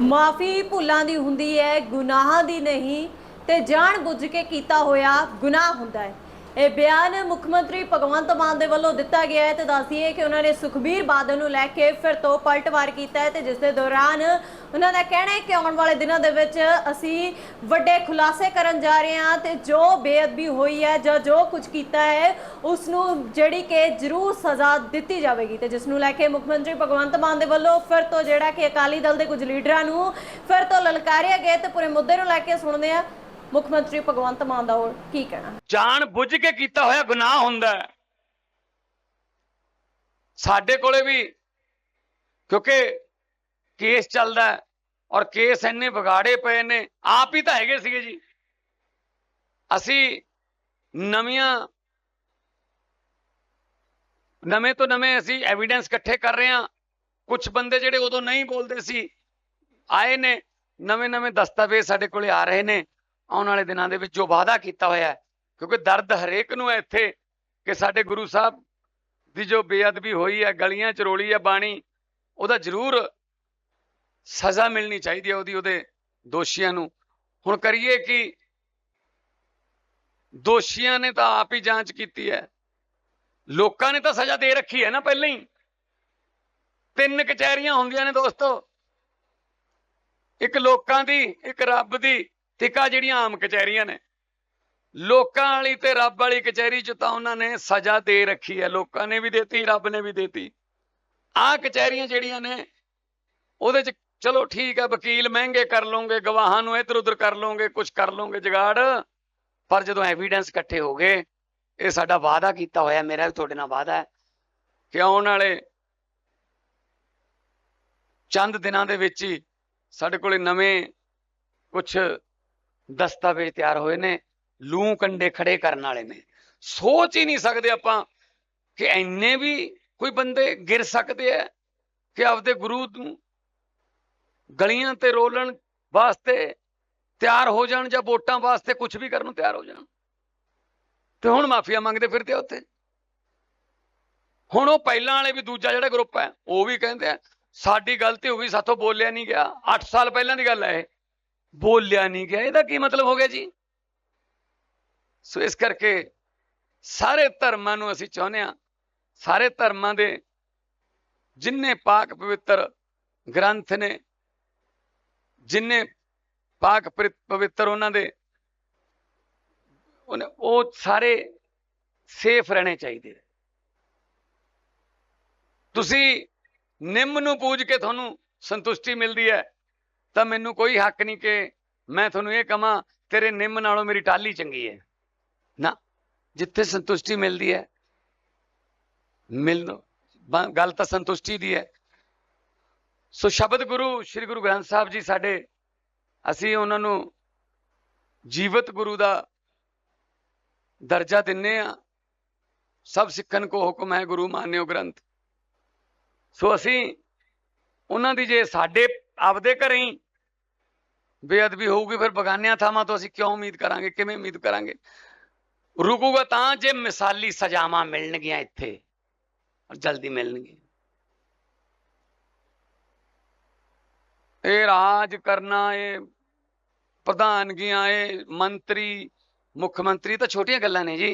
ਮਾਫੀ ਭੁੱਲਾਂ ਦੀ ਹੁੰਦੀ ਹੈ, ਗੁਨਾਹਾਂ ਦੀ ਨਹੀਂ ਤੇ ਜਾਣ ਬੁੱਝ ਕੇ ਕੀਤਾ ਹੋਇਆ ਗੁਨਾਹ ਹੁੰਦਾ ਹੈ। ਇਹ ਬਿਆਨ ਮੁੱਖ ਮੰਤਰੀ ਭਗਵੰਤ ਮਾਨ ਦੇ ਵੱਲੋਂ ਦਿੱਤਾ ਗਿਆ ਹੈ ਤੇ ਦੱਸਦੀਏ ਕਿ ਉਹਨਾਂ ਨੇ ਸੁਖਬੀਰ ਬਾਦਲ ਨੂੰ ਲੈ ਕੇ ਫਿਰ ਤੋਂ ਪਲਟਵਾਰ ਕੀਤਾ ਹੈ ਤੇ ਜਿਸ ਦੇ ਦੌਰਾਨ ਉਹਨਾਂ ਦਾ ਕਹਿਣਾ ਹੈ ਕਿ ਆਉਣ ਵਾਲੇ ਦਿਨਾਂ ਦੇ ਵਿੱਚ ਅਸੀਂ ਵੱਡੇ ਖੁਲਾਸੇ ਕਰਨ ਜਾ ਰਹੇ ਹਾਂ ਤੇ ਜੋ ਬੇਅਦਬੀ ਹੋਈ ਹੈ ਜਾਂ ਜੋ ਕੁਝ ਕੀਤਾ ਹੈ ਉਸ ਨੂੰ ਜਿਹੜੀ ਕਿ ਜ਼ਰੂਰ ਸਜ਼ਾ ਦਿੱਤੀ ਜਾਵੇਗੀ ਤੇ ਜਿਸ ਨੂੰ ਲੈ ਕੇ ਮੁੱਖ ਮੰਤਰੀ ਭਗਵੰਤ ਮਾਨ ਦੇ ਵੱਲੋਂ ਫਿਰ ਤੋਂ ਜਿਹੜਾ ਕਿ ਅਕਾਲੀ ਦਲ ਦੇ ਕੁਝ ਲੀਡਰਾਂ ਨੂੰ ਫਿਰ ਤੋਂ ਲਲਕਾਰਿਆ ਗਿਆ ਤੇ ਪੂਰੇ ਮੁੱਦੇ ਨੂੰ ਲੈ ਕੇ ਸੁਣਦੇ ਆ ਮੁੱਖ ਮੰਤਰੀ ਭਗਵੰਤ ਮਾਨ ਦਾ ਹੋਰ ਕੀ ਕਹਿਣਾ। ਜਾਣ ਬੁੱਝ ਕੇ ਕੀਤਾ ਹੋਇਆ ਗੁਨਾਹ ਹੁੰਦਾ ਹੈ। ਸਾਡੇ ਕੋਲੇ ਵੀ, ਕਿਉਂਕਿ ਕੇਸ ਚੱਲਦਾ ਔਰ ਕੇਸ ਇੰਨੇ ਵਿਗਾੜੇ ਪਏ ਨੇ, ਆਪ ਹੀ ਤਾਂ ਹੈਗੇ ਸੀਗੇ ਜੀ। ਅਸੀਂ ਨਵੀਆਂ ਨਵੇਂ ਤੋਂ ਨਵੇਂ ਅਸੀਂ ਐਵੀਡੈਂਸ ਇਕੱਠੇ ਕਰ ਰਹੇ ਹਾਂ। ਕੁਝ ਬੰਦੇ ਜਿਹੜੇ ਉਦੋਂ ਨਹੀਂ ਬੋਲਦੇ ਸੀ, ਆਏ ਨੇ, ਨਵੇਂ ਨਵੇਂ ਦਸਤਾਵੇਜ਼ ਸਾਡੇ ਕੋਲੇ ਆ ਰਹੇ ਨੇ। ਆਉਣ ਵਾਲੇ ਦਿਨਾਂ ਦੇ ਵਿੱਚ ਜੋ ਵਾਅਦਾ ਕੀਤਾ ਹੋਇਆ ਕਿਉਂਕਿ ਦਰਦ ਹਰੇਕ ਨੂੰ ਹੈ ਇੱਥੇ ਕਿ ਸਾਡੇ ਗੁਰੂ ਸਾਹਿਬ ਦੀ ਜੋ ਬੇਅਦਬੀ ਹੋਈ ਹੈ, ਗਲੀਆਂ ਚ ਰੋਲੀ ਹੈ, ਬਾਣੀ, ਉਹਦਾ ਜ਼ਰੂਰ ਸਜ਼ਾ ਮਿਲਣੀ ਚਾਹੀਦੀ ਹੈ ਉਹਦੀ, ਉਹਦੇ ਦੋਸ਼ੀਆਂ ਨੂੰ। ਹੁਣ ਕਰੀਏ ਕਿ ਦੋਸ਼ੀਆਂ ਨੇ ਤਾਂ ਆਪ ਹੀ ਜਾਂਚ ਕੀਤੀ ਹੈ। ਲੋਕਾਂ ਨੇ ਤਾਂ ਸਜ਼ਾ ਦੇ ਰੱਖੀ ਹੈ ਨਾ ਪਹਿਲਾਂ ਹੀ। ਤਿੰਨ ਕਚਹਿਰੀਆਂ ਹੁੰਦੀਆਂ ਨੇ ਦੋਸਤੋ। ਇੱਕ ਲੋਕਾਂ ਦੀ, ਇੱਕ ਰੱਬ ਦੀ ਤੇ ਜਿਹੜੀਆਂ ਆਮ ਕਚਹਿਰੀਆਂ ਨੇ। ਲੋਕਾਂ ਵਾਲੀ ਤੇ ਰੱਬ ਵਾਲੀ ਕਚਹਿਰੀ 'ਚ ਤਾਂ ਉਹਨਾਂ ਨੇ ਸਜ਼ਾ ਦੇ ਰੱਖੀ ਹੈ। ਲੋਕਾਂ ਨੇ ਵੀ ਦਿੱਤੀ, ਰੱਬ ਨੇ ਵੀ ਦਿੱਤੀ। ਆਹ ਕਚਹਿਰੀਆਂ ਜਿਹੜੀਆਂ ਨੇ, ਉਹਦੇ 'ਚ ਚਲੋ ਠੀਕ ਹੈ, ਵਕੀਲ ਮਹਿੰਗੇ ਕਰ ਲਓਗੇ ਗਵਾਹਾਂ ਨੂੰ ਇੱਧਰ ਉੱਧਰ ਕਰ ਲਓਗੇ ਕੁਝ ਕਰ ਲਓਗੇ ਜਗਾੜ। ਪਰ ਜਦੋਂ ਐਵੀਡੈਂਸ ਇਕੱਠੇ ਹੋ ਗਏ ਇਹ ਸਾਡਾ ਵਾਅਦਾ ਕੀਤਾ ਹੋਇਆ, ਮੇਰਾ ਵੀ ਤੁਹਾਡੇ ਨਾਲ ਵਾਅਦਾ ਹੈ ਕਿ ਆਉਣ ਵਾਲੇ ਚੰਦ ਦਿਨਾਂ ਦੇ ਵਿੱਚ ਹੀ ਸਾਡੇ ਕੋਲੇ ਨਵੇਂ ਕੁਝ ਦਸਤਾਵੇਜ਼ ਤਿਆਰ ਹੋਏ ਨੇ, ਲੂ ਕੰਡੇ ਖੜੇ ਕਰਨ ਵਾਲੇ ਨੇ। ਸੋਚ ਹੀ ਨਹੀਂ ਸਕਦੇ ਆਪਾਂ ਕਿ ਐਨੇ ਵੀ ਕੋਈ ਬੰਦੇ ਗਿਰ ਸਕਦੇ ਆ ਕਿ ਆਪਦੇ ਗੁਰੂ ਨੂੰ ਗਲੀਆਂ ਤੇ ਰੋਲਣ ਵਾਸਤੇ ਤਿਆਰ ਹੋ ਜਾਣ ਜਾਂ ਵੋਟਾਂ ਵਾਸਤੇ ਕੁਝ ਵੀ ਕਰਨ ਨੂੰ ਤਿਆਰ ਹੋ ਜਾਣ। ਤੇ ਹੁਣ ਮਾਫੀਆ ਮੰਗਦੇ ਫਿਰਦੇ ਆ ਉੱਥੇ। ਹੁਣ ਉਹ ਪਹਿਲਾਂ ਵਾਲੇ ਵੀ ਦੂਜਾ ਜਿਹੜਾ ਗਰੁੱਪ ਹੈ, ਉਹ ਵੀ ਕਹਿੰਦੇ ਆ, ਸਾਡੀ ਗਲਤੀ ਹੋ ਗਈ, ਸਾਥੋਂ ਬੋਲਿਆ ਨਹੀਂ ਗਿਆ। 8 ਸਾਲ ਪਹਿਲਾਂ ਦੀ ਗੱਲ ਹੈ ਇਹ। ਬੋਲਿਆ ਨਹੀਂ ਗਿਆ। ਇਹਦਾ ਕੀ ਮਤਲਬ ਹੋ ਗਿਆ ਜੀ? ਸੋ ਇਸ ਕਰਕੇ ਸਾਰੇ ਧਰਮਾਂ ਨੂੰ ਅਸੀਂ ਚਾਹੁੰਦੇ ਆ ਸਾਰੇ ਧਰਮਾਂ ਦੇ ਜਿੰਨੇ ਪਾਕ ਪਵਿੱਤਰ ਗ੍ਰੰਥ ਨੇ, ਜਿੰਨੇ ਪਾਕ ਪਰਿ- ਪਵਿੱਤਰ ਉਹਨਾਂ ਦੇ ਉਹਨੇ- ਉਹ ਸਾਰੇ ਸੇਫ ਰਹਿਣੇ ਚਾਹੀਦੇ ਨੇ। ਤੁਸੀਂ ਨਿੰਮ ਨੂੰ ਪੂਜ ਕੇ ਤੁਹਾਨੂੰ ਸੰਤੁਸ਼ਟੀ ਮਿਲਦੀ ਹੈ, ਤਾਂ ਮੈਨੂੰ ਕੋਈ ਹੱਕ ਨਹੀਂ ਕਿ ਮੈਂ ਤੁਹਾਨੂੰ ਇਹ ਕਹਾਂ, ਤੇਰੇ ਨਿੰਮ ਨਾਲੋਂ ਮੇਰੀ ਟਾਲੀ ਚੰਗੀ ਹੈ ਨਾ, ਜਿੱਥੇ ਸੰਤੁਸ਼ਟੀ ਮਿਲਦੀ ਹੈ ਮਿਲ ਗੱਲ ਤਾਂ ਸੰਤੁਸ਼ਟੀ ਦੀ ਹੈ ਸੋ ਸ਼ਬਦ ਗੁਰੂ ਸ੍ਰੀ ਗੁਰੂ ਗ੍ਰੰਥ ਸਾਹਿਬ ਜੀ ਸਾਡੇ, ਅਸੀਂ ਉਹਨਾਂ ਨੂੰ ਜੀਵਤ ਗੁਰੂ ਦਾ ਦਰਜਾ ਦਿੰਨੇ ਆ ਸਭ ਸਿੱਖਣ ਕੋ ਹੁਕਮ ਹੈ ਗੁਰੂ ਮਾਨਿਓ ਗ੍ਰੰਥ ਸੋ ਅਸੀਂ ਉਹਨਾਂ ਦੀ ਜੇ ਸਾਡੇ ਆਪਦੇ ਘਰੇ ਹੀ ਬੇਅਦਬੀ ਹੋਊਗੀ ਫਿਰ ਬਗਾਨਿਆਂ ਥਾਵਾਂ ਤੋਂ ਅਸੀਂ ਕਿਉਂ ਉਮੀਦ ਕਰਾਂਗੇ ਕਿਵੇਂ ਉਮੀਦ ਕਰਾਂਗੇ ਰੁਕੂਗਾ ਤਾਂ ਜੇ ਮਿਸਾਲੀ ਸਜ਼ਾਵਾਂ ਮਿਲਣਗੀਆਂ ਇੱਥੇ ਔਰ ਜਲਦੀ ਮਿਲਣਗੀਆਂ ਇਹ ਰਾਜ ਕਰਨਾ ਇਹ ਪ੍ਰਧਾਨਗੀਆਂ ਇਹ ਮੰਤਰੀ ਮੁੱਖ ਮੰਤਰੀ ਤਾਂ ਛੋਟੀਆਂ ਗੱਲਾਂ ਨੇ ਜੀ।